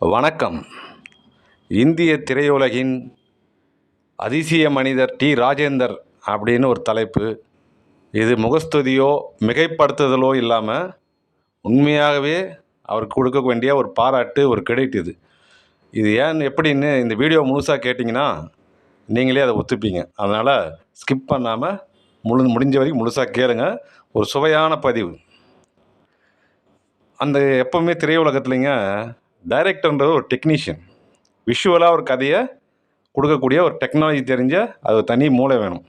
வணக்கம். இந்திய திரையுலகின் அதிசய மனிதர் டி. ராஜேந்தர் அப்படின்னு ஒரு தலைப்பு. இது முகஸ்துதியோ மிகைப்படுத்துதலோ இல்லாமல் உண்மையாகவே அவருக்கு கொடுக்க வேண்டிய ஒரு பாராட்டு ஒரு கிரெடிட் இது. இது ஏன் எப்படின்னு இந்த வீடியோ முழுசாக கேட்டிங்கன்னா நீங்களே அதை ஒத்துப்பீங்க. அதனால் ஸ்கிப் பண்ணாமல் முழு முடிஞ்ச வரைக்கும் முழுசாக கேளுங்க. ஒரு சுவையான பதிவு. அந்த எப்போவுமே திரையுலகத்துலைங்க டைரக்டர்ன்றது ஒரு டெக்னீஷியன். விஷுவலாக ஒரு கதையை கொடுக்கக்கூடிய ஒரு டெக்னாலஜி தெரிஞ்ச அது ஒரு தனி மூளை வேணும்.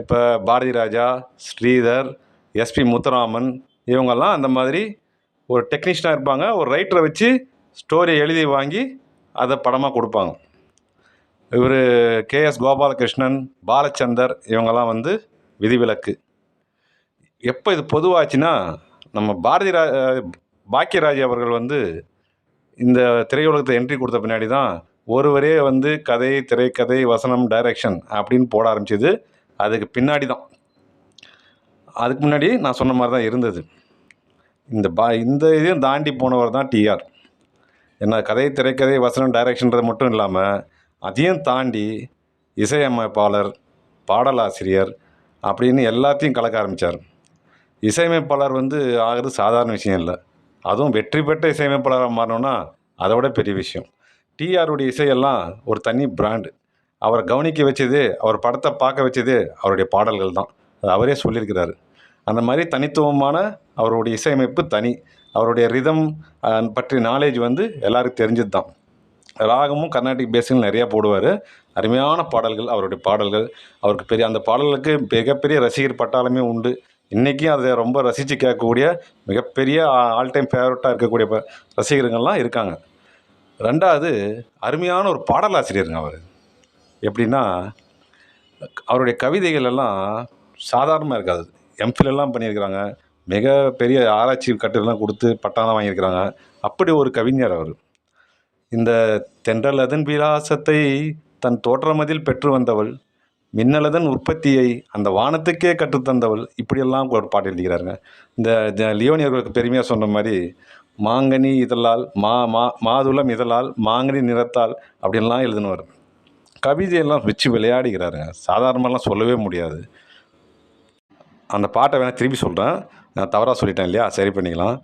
இப்போ பாரதி ராஜா ஸ்ரீதர் எஸ்பி முத்துராமன் இவங்கெல்லாம் அந்த மாதிரி ஒரு டெக்னீஷியனாக இருப்பாங்க. ஒரு ரைட்டரை வச்சு ஸ்டோரியை எழுதி வாங்கி அதை படமாக கொடுப்பாங்க. இவர் கேஎஸ் கோபாலகிருஷ்ணன் பாலச்சந்தர் இவங்கெல்லாம் வந்து விதிவிலக்கு. எப்போ இது பொதுவாச்சுன்னா நம்ம பாரதி ரா பாக்கியராஜ் அவர்கள் வந்து இந்த திரையுலகத்தை என்ட்ரி கொடுத்த பின்னாடி தான் ஒருவரே வந்து கதை திரைக்கதை வசனம் டைரக்ஷன் அப்படின்னு போட ஆரம்பிச்சது. அதுக்கு பின்னாடி தான் அதுக்கு முன்னாடி நான் சொன்ன மாதிரி தான் இருந்தது. இந்த பா இந்த இதையும் தாண்டி போனவர் தான் டிஆர் என்ன கதை திரைக்கதை வசனம் டைரக்ஷன்றது மட்டும் இல்லாமல் அதையும் தாண்டி இசையமைப்பாளர் பாடலாசிரியர் அப்படின்னு எல்லாத்தையும் கலக்க ஆரம்பித்தார் இசையமைப்பாளர் வந்து ஆகிறது சாதாரண விஷயம் இல்லை. அதுவும் வெற்றி பெற்ற இசையமைப்பாளராக மாறணும்னா அதை விட பெரிய விஷயம். டிஆருடைய இசையெல்லாம் ஒரு தனி பிராண்டு அவரை கவனிக்க வச்சது அவர் படத்தை பார்க்க வச்சது அவருடைய பாடல்கள் தான். அது அவரே சொல்லியிருக்கிறாரு. அந்த மாதிரி தனித்துவமான அவருடைய இசையமைப்பு தனி. அவருடைய ரிதம் பற்றிய நாலேஜ் வந்து எல்லாருக்கும் தெரிஞ்சது தான். ராகமும் கர்நாடிக் பேஸில் நிறையா போடுவார். அருமையான பாடல்கள் அவருடைய பாடல்கள். அவருக்கு பெரிய அந்த பாடல்களுக்கு மிகப்பெரிய ரசிகர் பட்டாலுமே உண்டு. இன்றைக்கும் அதை ரொம்ப ரசித்து கேட்கக்கூடிய மிகப்பெரிய ஆல் டைம் ஃபேவரட்டாக இருக்கக்கூடிய ப- ரசிகர்கள்லாம் இருக்காங்க. ரெண்டாவது அருமையான ஒரு பாடலாசிரியருங்க அவர். எப்படின்னா அவருடைய கவிதைகள் எல்லாம் சாதாரணமாக இருக்காது. எம்ஃபிலெல்லாம் பண்ணியிருக்கிறாங்க. மிக பெரிய ஆராய்ச்சி கட்டுரைலாம் கொடுத்து பட்டாலாம் வாங்கியிருக்கிறாங்க. அப்படி ஒரு கவிஞர் அவர். இந்த தென்றல் அதன் விலாசத்தை தன் தோற்றமதில் பெற்று வந்தவள் மின்னலதன் உற்பத்தியை அந்த வானத்துக்கே கற்றுத்தந்தவள். இப்படியெல்லாம் ஒரு பாட்டு எழுதிக்கிறாருங்க. இந்த லியோனியர்களுக்கு பெருமையாக சொன்ன மாதிரி மாங்கனி இதழால் மா மா மாதுளம் இதழால் மாங்கனி நிறத்தால் அப்படின்லாம் எழுதினவர். கவிதையெல்லாம் வச்சு விளையாடுகிறாருங்க. சாதாரணமாலாம் சொல்லவே முடியாது. அந்த பாட்டை வேணால் திருப்பி சொல்கிறேன் நான் தவறாக சொல்லிட்டேன் இல்லையா? சரி பண்ணிக்கலாம்.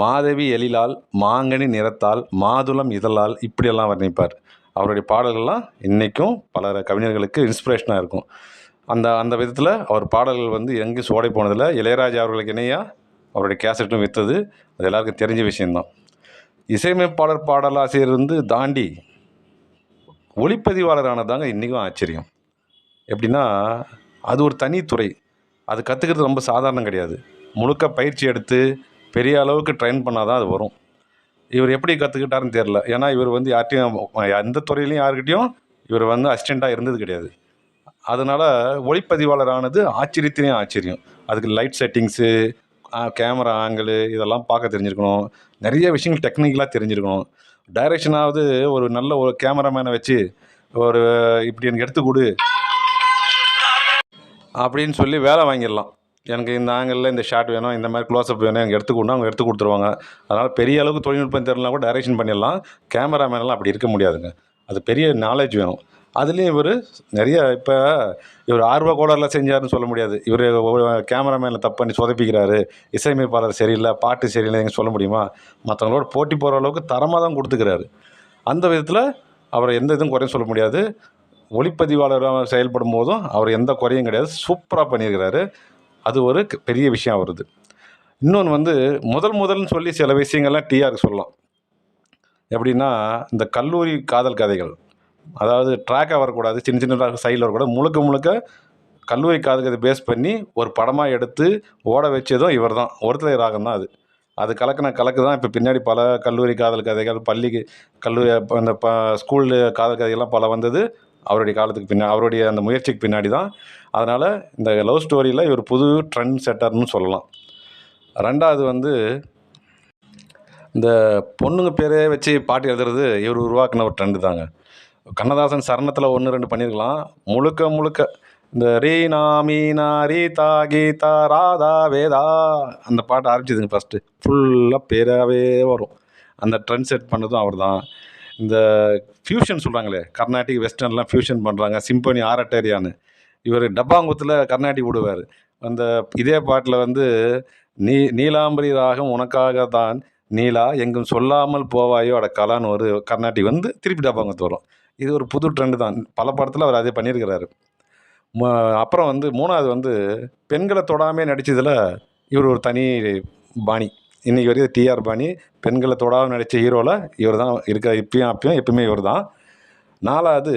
மாதவி எழிலால் மாங்கனி நிறத்தால் மாதுளம் இதழால் இப்படியெல்லாம் வர்ணிப்பார். அவருடைய பாடல்கள்லாம் இன்றைக்கும் பல கவிஞர்களுக்கு இன்ஸ்பிரேஷனாக இருக்கும். அந்த அந்த விதத்தில் அவர் பாடல்கள் வந்து எங்கேயும் சோடை போனதில்லை. இளையராஜா அவர்களுக்கு இணையாக அவருடைய கேசட்டும் விற்றது அது எல்லாருக்கும் தெரிஞ்ச விஷயந்தான் இசையமைப்பாளர் பாடலாசிரியர் வந்து தாண்டி ஒளிப்பதிவாளரானதாங்க இன்றைக்கும் ஆச்சரியம். எப்படின்னா அது ஒரு தனித்துறை அது கற்றுக்கிறது ரொம்ப சாதாரணம் கிடையாது. முழுக்க பயிற்சி எடுத்து பெரிய அளவுக்கு ட்ரெயின் பண்ணால் தான் அது வரும். இவர் எப்படி கற்றுக்கிட்டாருன்னு தெரில ஏன்னா இவர் வந்து யார்கிட்டையும் எந்த துறையிலையும் யாருக்கிட்டையும் இவர் வந்து அசிஸ்டண்ட்டாக இருந்தது கிடையாது. அதனால் ஒளிப்பதிவாளர் ஆனது ஆச்சரியத்திலையும் ஆச்சரியம். அதுக்கு லைட் செட்டிங்ஸு கேமரா ஆங்கிள் இதெல்லாம் பார்க்க தெரிஞ்சிருக்கணும். நிறைய விஷயங்கள் டெக்னிக்கலாக தெரிஞ்சிருக்கணும். டைரக்ஷனாவது ஒரு நல்ல ஒரு கேமராமேனை வச்சு ஒரு இப்படி எனக்கு எடுத்து கொடு அப்படின்னு சொல்லி வேலை வாங்கிடலாம். எனக்கு இந்த ஆங்கிளில் இந்த ஷாட் வேணும் இந்த மாதிரி க்ளோஸ்அப் வேணும் எனக்கு எடுத்து அவங்க எடுத்து கொடுத்துருவாங்க. அதனால் பெரிய அளவுக்கு தொழில்நுட்பம் தெரியலாம் கூட டைரெக்ஷன் பண்ணிடலாம். கேமராமேனெல்லாம் அப்படி இருக்க முடியாதுங்க. அது பெரிய நாலேஜ் வேணும். அதுலேயும் இவர் நிறைய இப்போ இவர் ஆர்வ கோளாறில் செஞ்சாருன்னு சொல்ல முடியாது. இவர் கேமராமேனில் தப்பு பண்ணி சொதப்பிக்கிறாரு. இசையமைப்பாளர் சரியில்லை பாட்டு சரியில்லைன்னு சொல்ல முடியுமா? மற்றவங்களோட போட்டி போகிற அளவுக்கு தரமாக தான் கொடுத்துக்கிறாரு. அந்த விதத்தில் அவரை எந்த இதுவும் குறையும் சொல்ல முடியாது. ஒளிப்பதிவாளராக செயல்படும் போதும் அவர் எந்த குறையும் கிடையாது. சூப்பராக பண்ணியிருக்கிறாரு. அது ஒரு க- பெரிய விஷயம் வருது. இன்னொன்று வந்து முதல் முதல்னு சொல்லி சில விஷயங்கள்லாம் டிஆருக்கு சொல்லலாம். எப்படின்னா இந்த கல்லூரி காதல் கதைகள். அதாவது ட்ராக்காக வரக்கூடாது சின்ன சின்ன சைடில் வரக்கூடாது. முழுக்க முழுக்க கல்லூரி காதல் கதை பேஸ் பண்ணி ஒரு படமாக எடுத்து ஓட வச்சதும் இவர் தான் ஒருத்தலை ராகம் தான் அது. அது கலக்கின கலக்கு தான் இப்போ பின்னாடி பல கல்லூரி காதல் கதைகள் பள்ளிக்கு கல்லூரி அந்த ப ஸ்கூல் காதல் கதைகள்லாம் பல வந்தது. அவருடைய காலத்துக்கு பின்னாடி அவருடைய அந்த முயற்சிக்கு பின்னாடி தான் அதனால் இந்த லவ் ஸ்டோரியில் இவர் புது ட்ரெண்ட் செட்டர்னு சொல்லலாம். ரெண்டாவது வந்து இந்த பொண்ணுங்க பேரே வச்சு பாட்டு எழுதுறது இவர் உருவாக்குன ஒரு ட்ரெண்டு தாங்க. கண்ணதாசன் சரணத்தில் ஒன்று ரெண்டு பண்ணியிருக்கலாம் முழுக்க முழுக்க இந்த ரீனா மீனா ரீதா கீதா ராதா வேதா அந்த பாட்டு ஆரம்பிச்சதுங்க ஃபஸ்ட்டு ஃபுல்லாக பேராகவே வரும். அந்த ட்ரெண்ட் செட் பண்ணதும் அவர் தான் இந்த ஃப்யூஷன் சொல்கிறாங்களே கர்நாடிக் வெஸ்டர்ன்லாம் ஃப்யூஷன் பண்ணுறாங்க சிம்பனி ஆரட்டேரியான்னு. இவர் டப்பாங்குத்தில் கர்நாடிக் விடுவார். அந்த இதே பாட்டில் வந்து நீ நீலாம்பரி ராகம் உனக்காக தான் நீலா எங்கும் சொல்லாமல் போவாயோ அட கலான்னு ஒரு கர்நாடிக் வந்து திருப்பி டப்பாங்குத்து வரும். இது ஒரு புது ட்ரெண்டு தான். பல படத்தில் அவர் அதே பண்ணியிருக்கிறாரு. அப்புறம் வந்து மூணாவது வந்து பெண்களை தொடாமே நடித்ததில் இவர் ஒரு தனி பாணி. இன்றைக்கி வரைக்கும் டிஆர் பாணி. பெண்களை தொடாமல் நடித்த ஹீரோவில் இவர் தான் இருக்கிற இப்பயும் அப்பயும் எப்பயுமே இவர் தான் நாலாவது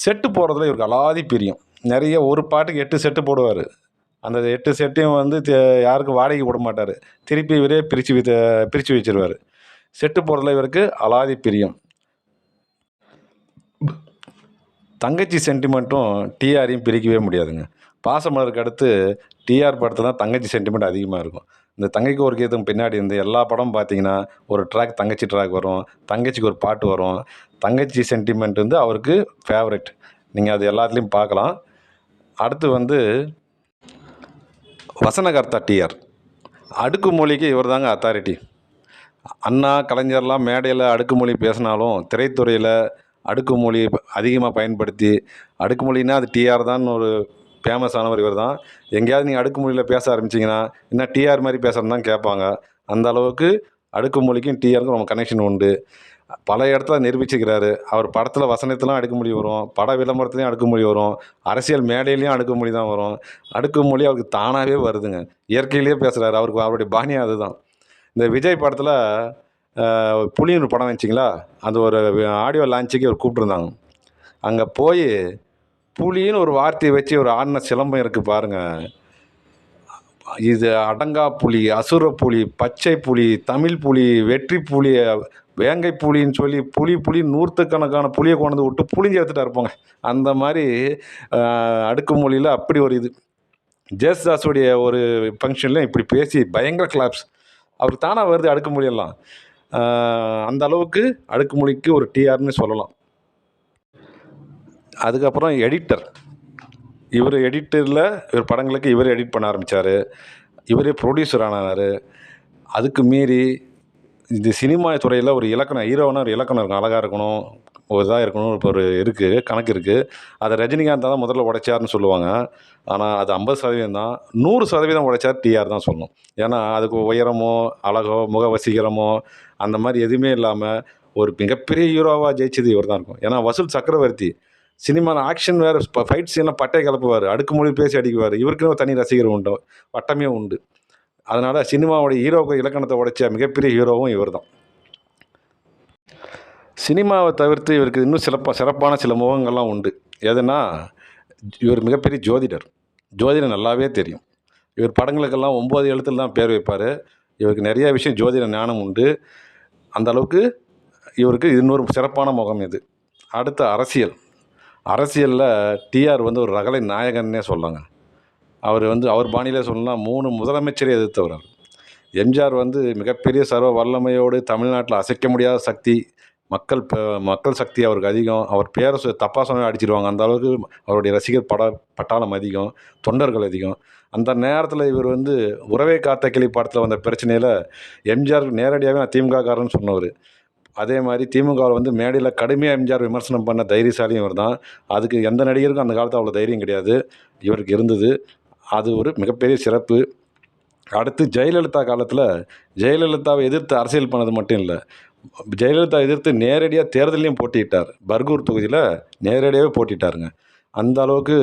செட்டு போடுறதுல இவருக்கு அலாதி பிரியம். நிறைய ஒரு பாட்டுக்கு எட்டு செட்டு போடுவார். அந்த எட்டு செட்டையும் வந்து யாருக்கும் வாடகைக்கு விட மாட்டார். திருப்பி இவரே பிரித்து வித்த பிரித்து வச்சிருவார். செட்டு போடுறதுல இவருக்கு அலாதி பிரியம். தங்கச்சி சென்டிமெண்ட்டும் டிஆரையும் பிரிக்கவே முடியாதுங்க. பாசமலருக்கு அடுத்து டிஆர் படத்தில் தான் தங்கச்சி சென்டிமெண்ட் அதிகமாக இருக்கும். இந்த தங்கைக்கு ஒரு கீதம் பின்னாடி இருந்து எல்லா படமும் பார்த்தீங்கன்னா ஒரு ட்ராக் தங்கச்சி ட்ராக் வரும். தங்கச்சிக்கு ஒரு பாட்டு வரும். தங்கச்சி சென்டிமெண்ட் வந்து அவருக்கு ஃபேவரெட் நீங்கள் அது எல்லாத்துலேயும் பார்க்கலாம். அடுத்து வந்து வசனகர்த்தா டிஆர் அடுக்குமொழிக்கு இவர் தாங்க அத்தாரிட்டி அண்ணா கலைஞர்லாம் மேடையில் அடுக்குமொழி பேசினாலும் திரைத்துறையில் அடுக்குமொழி அதிகமாக பயன்படுத்தி அடுக்குமொழின்னா அது டிஆர் தான் ஒரு ஃபேமஸ் ஆனவர் இவர் தான் எங்கேயாவது நீங்கள் அடுக்குமொழியில் பேச ஆரம்பிச்சிங்கன்னா என்ன டிஆர் மாதிரி பேசுகிறேன்னு தான் கேட்பாங்க. அந்த அளவுக்கு அடுக்குமொழிக்கும் டிஆருக்கும் ரொம்ப கனெக்ஷன் உண்டு. பல இடத்துல நிரூபிச்சிக்கிறாரு. அவர் படத்தில் வசனத்திலாம் அடுக்குமொழி வரும். பட விளம்பரத்துலேயும் அடுக்குமொழி வரும். அரசியல் மேடையிலையும் அடுக்குமொழி தான் வரும். அடுக்குமொழி அவருக்கு தானாகவே வருதுங்க. இயற்கையிலேயே பேசுகிறாரு அவருக்கு அவருடைய பாணியாக அதுதான். இந்த விஜய் படத்தில் புலின்னு படம் வச்சிங்களா அது ஒரு ஆடியோ லான்ச்சுக்கு அவர் கூப்பிட்ருந்தாங்க அங்கே போய் புலின்னு ஒரு வார்த்தையை வச்சு ஒரு ஆடின சிலம்பம் இருக்குது பாருங்கள் இது அடங்கா புலி அசுர புலி பச்சை புலி தமிழ் புலி வெற்றி புலி வேங்கை புலின்னு சொல்லி புலி புலி நூற்றுக்கணக்கான புளியை கொண்டு வந்து விட்டு புளிஞ்சு எடுத்துகிட்டா இருப்போங்க அந்த மாதிரி அடுக்கு மொழியில் அப்படி ஒரு இது. ஜேசுதாஸுடைய ஒரு ஃபங்க்ஷனில் இப்படி பேசி பயங்கர கிளாப்ஸ் அவர் தானாக வருது அடுக்கு மொழியெல்லாம். அந்த அளவுக்கு அடுக்குமொழிக்கு ஒரு டிஆர்னு சொல்லலாம். அதுக்கப்புறம் எடிட்டர். இவர் எடிட்டரில் இவர் படங்களுக்கு இவர் எடிட் பண்ண ஆரம்பித்தார் இவரே ப்ரொடியூசர் ஆனார். அதுக்கு மீறி இந்த சினிமா துறையில் ஒரு இலக்கணம் ஹீரோனா ஒரு இலக்கணம் இருக்கும் அழகாக இருக்கணும். ஒரு இதாக இருக்கணும். இப்போ ஒரு இருக்குது கணக்கு இருக்குது அதை ரஜினிகாந்த் தான் முதல்ல உடைச்சார்னு சொல்லுவாங்க. ஆனால் அது ஐம்பது சதவீதம் தான். நூறு சதவீதம் உடைச்சார் டிஆர் தான் சொல்லணும். ஏன்னா அதுக்கு உயரமோ அழகோ முக வசீகரமோ அந்த மாதிரி எதுவுமே இல்லாமல் ஒரு மிகப்பெரிய ஹீரோவாக ஜெயிச்சது இவர் தான் இருக்கும். ஏன்னா வசூல் சக்கரவர்த்தி சினிமாவில் ஆக்ஷன் வேறு ஃபைட் சீனில் பட்டை கலப்புவார். அடுக்குமொழி பேசி அடிக்குவார். இவருக்குன்னு ஒரு தனி ரசிகர் உண்டு. வட்டமே உண்டு. அதனால் சினிமாவுடைய ஹீரோவுக்கு இலக்கணத்தை உடைச்ச மிகப்பெரிய ஹீரோவும் இவர் தான் சினிமாவை தவிர்த்து இவருக்கு இன்னும் சிறப்பாக சிறப்பான சில முகங்கள்லாம் உண்டு. எதுனா இவர் மிகப்பெரிய ஜோதிடர். ஜோதிடம் நல்லாவே தெரியும். இவர் படங்களுக்கெல்லாம் ஒம்பது எழுத்துல தான் பேர் வைப்பார். இவருக்கு நிறைய விஷயம் ஜோதிட ஞானம் உண்டு. அந்த அளவுக்கு இவருக்கு இன்னொரு சிறப்பான முகம் இது. அடுத்த அரசியல். அரசியலில் டிஆர் வந்து ஒரு ரகலை நாயகன்னே சொல்லலாங்க அவர் வந்து அவர் பாணியிலே சொல்லலாம் மூணு முதலமைச்சரை எதிர்த்தவர் அவர். எம்ஜிஆர் வந்து மிகப்பெரிய சர்வ வல்லமையோடு தமிழ்நாட்டில் அசைக்க முடியாத சக்தி மக்கள் மக்கள் சக்தி அவருக்கு அதிகம். அவர் பேரை சொ- தப்பா சொன்ன அடிச்சிருவாங்க. அந்த அளவுக்கு அவருடைய ரசிகர் பட பட்டாளம் அதிகம் தொண்டர்கள் அதிகம். அந்த நேரத்தில் இவர் வந்து உறவை காத்த கிளி படத்தில் வந்த பிரச்சனையில் எம்ஜிஆர் நேரடியாகவே நான் திமுக காரன்னு சொன்னவர். அதே மாதிரி திமுகவில் வந்து மேடையில் கடுமையாக எம்ஜிஆர் விமர்சனம் பண்ண தைரியசாலியும் இவர் தான். அதுக்கு எந்த நடிகருக்கும் அந்த காலத்தில் அவ்வளோ தைரியம் கிடையாது. இவருக்கு இருந்தது. அது ஒரு மிகப்பெரிய சிறப்பு. அடுத்து ஜெயலலிதா காலத்தில் ஜெயலலிதாவை எதிர்த்து அரசியல் பண்ணது மட்டும் இல்லை. ஜெயலலிதா எதிர்த்து நேரடியாக தேர்தலையும் போட்டிட்டார் பர்கூர் தொகுதியில் நேரடியாகவே போட்டிட்டாருங்க. அந்த அளவுக்கு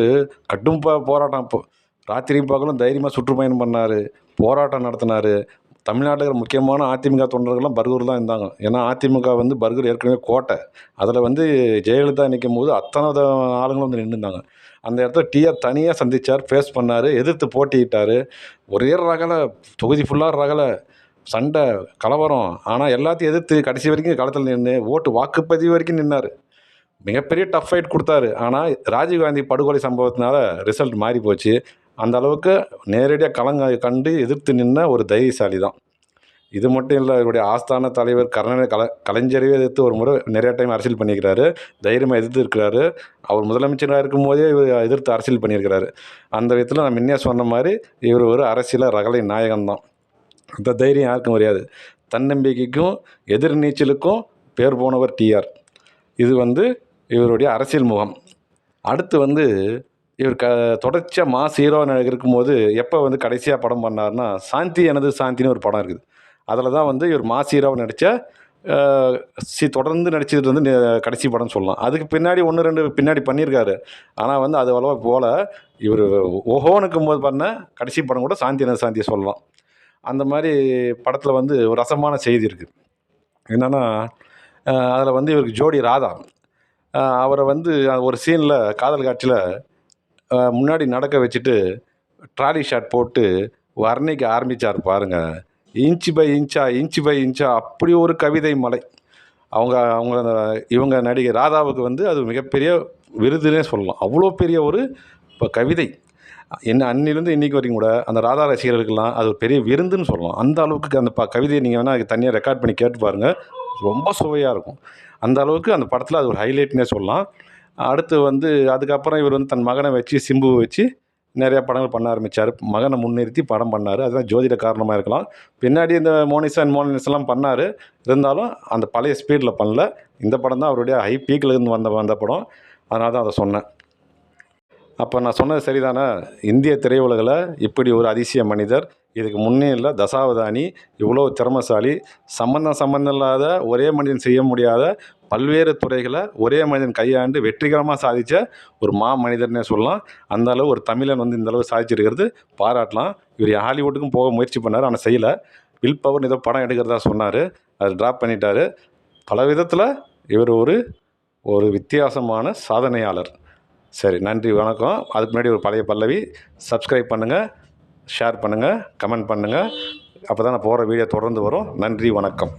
கடும் போராட்டம். இப்போ ராத்திரியும் பகலும் தைரியமாக சுற்றுப்பயணம் பண்ணார். போராட்டம் நடத்தினார். தமிழ்நாட்டில் இருக்கிற முக்கியமான அதிமுக தொண்டர்கள்லாம் பர்கூர் தான் இருந்தாங்க. ஏன்னா அதிமுக வந்து பர்கூர் ஏற்கனவே கோட்டை. அதில் வந்து ஜெயலலிதா நிற்கும் போது அத்தனை ஆளுங்களும் வந்து நின்றுந்தாங்க அந்த இடத்துல டிஆர் தனியாக சந்திச்சார் ஃபேஸ் பண்ணார் எதிர்த்து போட்டியிட்டார். ஒரே ரகலை தொகுதி ஃபுல்லாக ரகலை சண்டை கலவரம். ஆனால் எல்லாத்தையும் எதிர்த்து கடைசி வரைக்கும் களத்தில் நின்று ஓட்டு வாக்குப்பதிவு வரைக்கும் நின்னார். மிகப்பெரிய டஃப் ஃபைட் கொடுத்தாரு. ஆனால் ராஜீவ்காந்தி படுகொலை சம்பவத்தினால ரிசல்ட் மாறி போச்சு அந்த அளவுக்கு நேரடியாக கலங்க கண்டு எதிர்த்து நின்ற ஒரு தைரியசாலி தான் இது மட்டும் இல்லை இவருடைய ஆஸ்தான தலைவர் கருணாநிதி கல கலைஞரையே எதிர்த்து ஒரு முறை நிறைய டைம் அரசியல் பண்ணியிருக்கிறாரு. தைரியமாக எதிர்த்து இருக்கிறாரு. அவர் முதலமைச்சராக இருக்கும்போதே இவர் எதிர்த்து அரசியல் பண்ணியிருக்கிறாரு. அந்த விதத்தில் நான் முன்னே சொன்ன மாதிரி இவர் ஒரு அரசியல ரகலை நாயகன் தான் இந்த தைரியம் யாருக்கும் வரையாது தன்னம்பிக்கைக்கும் எதிர்நீச்சலுக்கும் பேர் போனவர் டிஆர் இது வந்து இவருடைய அரசியல் முகம். அடுத்து வந்து இவர் க தொடர்ச்சியாக மாஸ் ஹீரோவாக இருக்கும்போது எப்போ வந்து கடைசியாக படம் பண்ணார்னா சாந்தி எனது சாந்தின்னு ஒரு படம் இருக்குது. அதில் தான் வந்து இவர் மாஸ் ஹீரோவாக நடித்த சி தொடர்ந்து நடிச்சது வந்து கடைசி படம் சொல்லலாம். அதுக்கு பின்னாடி ஒன்று ரெண்டு பின்னாடி பண்ணியிருக்காரு. ஆனால் வந்து அது அவ்வளோவா போல இவர் ஓஹோனுக்கும் போது பண்ண கடைசி படம் கூட சாந்தி எனது சாந்தியை சொல்லலாம். அந்த மாதிரி படத்தில் வந்து ஒரு ரசமான செய்தி இருக்குது என்னென்னா அதில் வந்து இவருக்கு ஜோடி ராதா. அவரை வந்து ஒரு சீனில் காதல் காட்சியில் முன்னாடி நடக்க வச்சுட்டு ட்ராலி ஷாட் போட்டு வர்ணிக்க ஆரம்பித்தார் பாருங்கள் இன்ச்சு பை இன்ச்சா இன்ச்சு பை இன்ச்சா அப்படி ஒரு கவிதை மலை. அவங்க அவங்க அந்த- இவங்க நடிகை ராதாவுக்கு வந்து அது மிகப்பெரிய விருதுனே சொல்லலாம். அவ்வளோ பெரிய ஒரு இப்போ கவிதை. என்ன அன்னிலேருந்து இன்றைக்கி வரைக்கும் கூட அந்த ராதா ரசிகர்களுக்கெல்லாம் அது ஒரு பெரிய விருந்துன்னு சொல்லலாம். அந்த அளவுக்கு அந்த ப கவிதையை நீங்கள் வேணால் தனியாக ரெக்கார்ட் பண்ணி கேட்டு பாருங்கள் ரொம்ப சுவையாக இருக்கும். அந்த அளவுக்கு அந்த படத்தில் அது ஒரு ஹைலைட்னே சொல்லலாம். அடுத்து வந்து அதுக்கப்புறம் இவர் வந்து தன் மகனை வச்சு சிம்புவை வச்சு நிறையா படங்கள் பண்ண ஆரம்பித்தார் மகனை முன்னிறுத்தி படம் பண்ணார். அதுதான் ஜோதிட காரணமாக இருக்கலாம். பின்னாடி இந்த மோனிசா அண்ட் மோனிஸ் எல்லாம் பண்ணார். இருந்தாலும் அந்த பழைய ஸ்பீடில் பண்ணல. இந்த படம் தான் அவருடைய ஹை பீக்கில் இருந்து வந்த வந்த படம். அதனால தான் அதை சொன்னேன். அப்போ நான் சொன்னது சரிதானே? இந்திய திரையுலகில் இப்படி ஒரு அதிசய மனிதர் இதுக்கு முன்னே இல்லை. தசாவதானி இவ்வளோ திறமசாலி சம்மந்தம் சம்மந்தம் இல்லாத ஒரே மனிதன் செய்ய முடியாத பல்வேறு துறைகளை ஒரே மனிதன் கையாண்டு வெற்றிகரமாக சாதித்த ஒரு மா மனிதர்னே சொல்லலாம். அந்த அளவு ஒரு தமிழன் வந்து இந்த அளவு சாதிச்சிருக்கிறது. பாராட்டலாம். இவர் ஹாலிவுட்டுக்கும் போக முயற்சி பண்ணார் ஆனால் செய்யலை. வில் பவர் ஏதோ படம் எடுக்கிறதா சொன்னார். அதை ட்ராப் பண்ணிட்டார். பல விதத்தில் இவர் ஒரு ஒரு வித்தியாசமான சாதனையாளர். சரி நன்றி வணக்கம். அதுக்கு முன்னாடி ஒரு பழைய பல்லவி. சப்ஸ்கிரைப் பண்ணுங்கள் ஷேர் பண்ணுங்கள் கமெண்ட் பண்ணுங்கள் அப்போ தான் நான் போகிற வீடியோ தொடர்ந்து வரும். நன்றி வணக்கம்.